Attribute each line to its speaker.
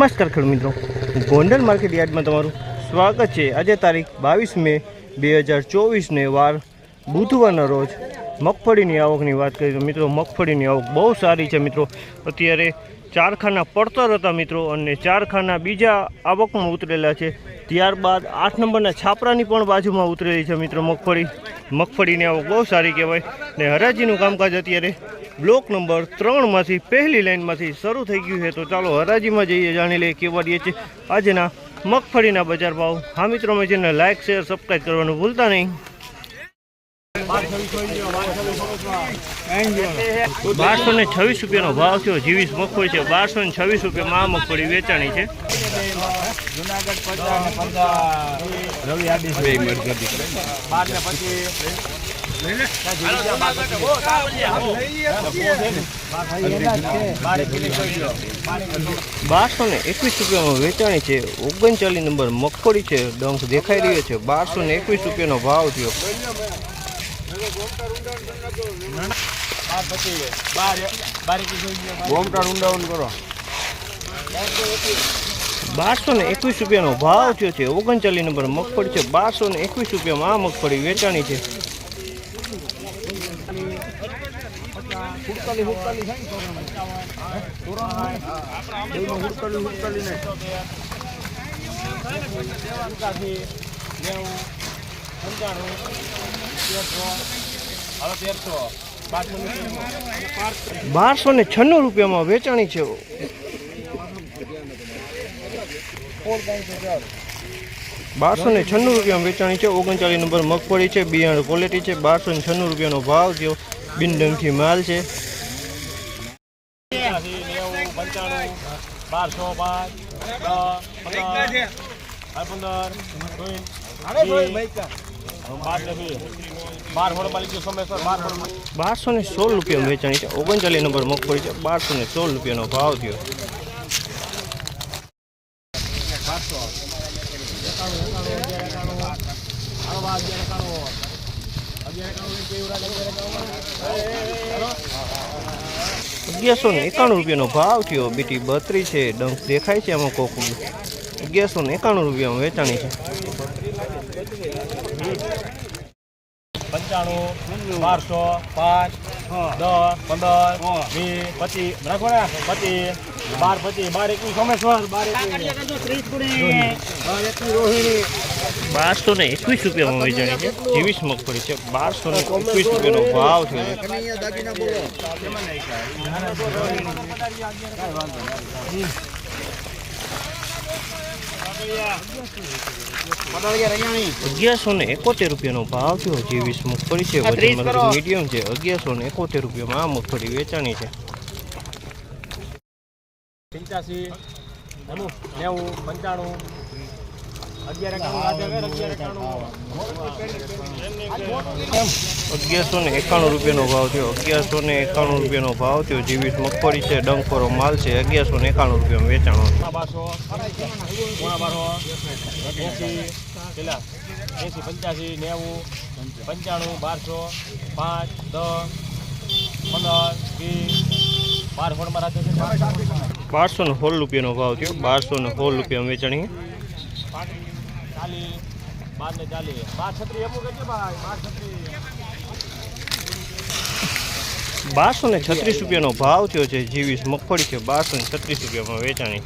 Speaker 1: નમસ્કાર ખેડૂત મિત્રો. ગોંડલ માર્કેટ યાર્ડમાં તમારું સ્વાગત છે. આજે તારીખ બાવીસ મે બે હજાર ચોવીસને વાર બુધવારના રોજ મગફળીની આવકની વાત કરીએ તો મિત્રો મગફળીની આવક બહુ સારી છે મિત્રો. અત્યારે ચારખાના પડતર હતા મિત્રો અને ચારખાના બીજા આવકમાં ઉતરેલા છે. ત્યારબાદ આઠ નંબરના છાપરાની પણ બાજુમાં ઉતરેલી છે મિત્રો મગફળી. મગફળીની આવક બહુ સારી કહેવાય ને હરાજીનું કામકાજ અત્યારે બ્લોક નંબર ત્રણમાંથી પહેલી લાઇનમાંથી શરૂ થઈ ગયું છે. તો ચાલો હરાજીમાં જઈએ, જાણી લઈએ કેવા રહે છીએ આજના મગફળીના બજાર ભાવ. હા મિત્રો મેં જેને લાઇક, શેર સબસ્ક્રાઈબ કરવાનું ભૂલતા નહીં. બારસો ને છવ્વીસ રૂપિયાનો ભાવ થયો. જીવીસ મગફળી છે. બારસો ને છવ્વીસ રૂપિયામાં આ મગફળી વેચાણી છે. બારસો ને એકવીસ રૂપિયામાં વેચાણી છે. ઓગણચાલીસ નંબર મગફળી છે. ડંખ દેખાઈ રહ્યો છે. બારસો ને એકવીસ રૂપિયાનો ભાવ થયો. બારસો ને એકવીસ રૂપિયાનો ભાવ થયો છે. ઓગણચાલીસ નંબર મગફળી છે. બારસો ને એકવીસ રૂપિયામાં આ મગફળી વેચાણી છે.
Speaker 2: નેવું પંચાણું ને
Speaker 1: છન્નું રૂપિયામાં વેચાણી છે બારસો ને છન્નું રૂપિયામાં વેચાણી છે ઓગણચાલીસ નંબર મગફળી છે બિયારણ ક્વોલિટી છે બારસો ને છન્નું રૂપિયાનો ભાવ થયો બિનડંખી માલ છે
Speaker 2: બારસો પાંચ પંદર
Speaker 1: બારસો ને સોળ રૂપિયામાં વેચાણી છે. ઓગણચાલીસ નંબર મગફળી છે. બારસો ને સોળ રૂપિયાનો ભાવ થયો. અગિયારસો ને એકાણું રૂપિયાનો ભાવ થયો. બીટી બત્રી છે. ડંખ દેખાય છે આમાં કોક. અગિયારસો ને એકાણું રૂપિયામાં વેચાણી છે.
Speaker 2: પંચાણું બારસો પાંચ દસ પંદર વીસ પચીસ. રાખો ને પચીસ. બાર પચીસ. બાર એકવીસ સોમેશ્વર. બાર એકવીસ.
Speaker 1: બારસો ને એકવીસ રૂપિયામાં વેચાણી છે. ત્રેવીસ મગફળી છે. બારસો ને એકવીસ રૂપિયાનો ભાવ થયો છે અગિયારસો ને એકોતેર રૂપિયાનો ભાવ થયો. જેવીસ મગફળી છે વજનમાં મીડિયમ છે અગિયારસો ને એકોતેર રૂપિયામાં આ મગફળી વેચાણી છે.
Speaker 2: પંચ્યાસી નેવું નેવું પંચાણું અગિયાર એકાણું આજે અગિયાર એકાણું
Speaker 1: અગિયારસો ને એકાણું રૂપિયાનો ભાવ થયો. અગિયારસો ને એકાણું રૂપિયાનો ભાવ થયો. જેવીસ મગફળી છે ડંખોરો માલ છે અગિયારસો ને એકાણું રૂપિયામાં વેચાણો.
Speaker 2: એસી પંચ્યાસી નેવું પંચાણું બારસો પાંચ દસ પંદર વીસ બાર ફોડમાં રાખે છે.
Speaker 1: બારસો ને સોળ રૂપિયાનો ભાવ થયો. બારસો ને સોળ રૂપિયામાં વેચાણી
Speaker 2: ચાલીસ બાર ને ચાલીસ બાર છત્રી એમ કહેજો છત્રીસ
Speaker 1: બારસો ને છત્રીસ રૂપિયાનો ભાવ થયો છે. જીવીસ મગફળી છે. બારસો ને છત્રીસ રૂપિયામાં વેચાણી.